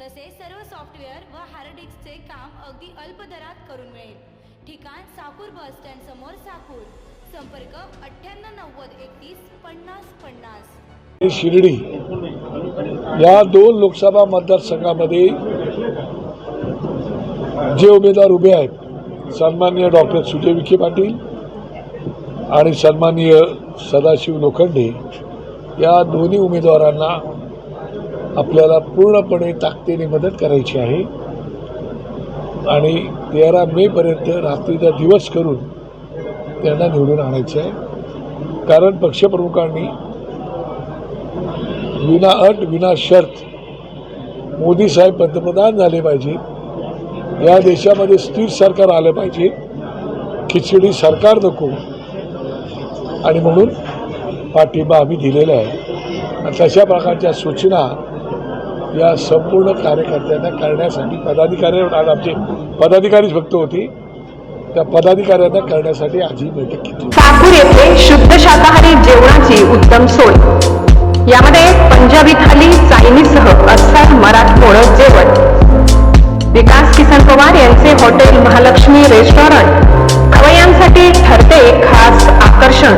तसेच सर्व सॉफ्टवेअर व हार्ड डिस्कचे काम अगदी अल्प दरात करून मिळेल. ठिकाण साकूर बस स्टँड समोर साकूर. संपर्क अठ्ठ्याण्णव नव्वद एकतीस पन्नास पन्नास. शिर्डी या दोन लोकसभा मतदारसंघामध्ये जे उमेदवार उभे आहेत सन्मान्य डॉक्टर सुजय विखे पाटील आणि सन्माननीय सदाशिव लोखंडे या दोन्ही उमेदवारांना आपल्याला पूर्णपणे ताकदीने मदत करायची आहे. आणि तेरा मेपर्यंत रात्रीचा दिवस करून त्यांना निवडून आणायचं आहे. कारण पक्षप्रमुखांनी विना अट विना शर्त मोदी साहेब पंतप्रधान झाले पाहिजे. या देशामध्ये स्थिर सरकार आलं पाहिजे. खिचडी सरकार नको. आणि म्हणून पाठिंबा आम्ही दिलेला आहे. तशा प्रकारच्या सूचना या संपूर्ण कार्यकर्त्यांना करण्यासाठी पदाधिकारी आज आमचे पदाधिकारीच फक्त होते. त्या पदाधिकाऱ्यांना करण्यासाठी आज ही बैठक घेतली. साकूर येथे शुद्ध शाकाहारी जेवणाची उत्तम सोय. यामध्ये पंजाबी थाली चायनीजसह अस्सल मराठमोळ जेवण. विकास किसन पवार यांचे हॉटेल महालक्ष्मी रेस्टॉरंट. खवय्यांसाठी ठरते खास आकर्षण.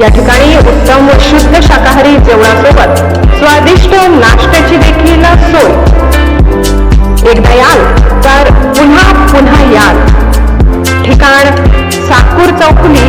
या ठिकाणी उत्तम व शुद्ध एकदा याल तर पुन्हा पुन्हा याल. ठिकाण साकूर चौफुली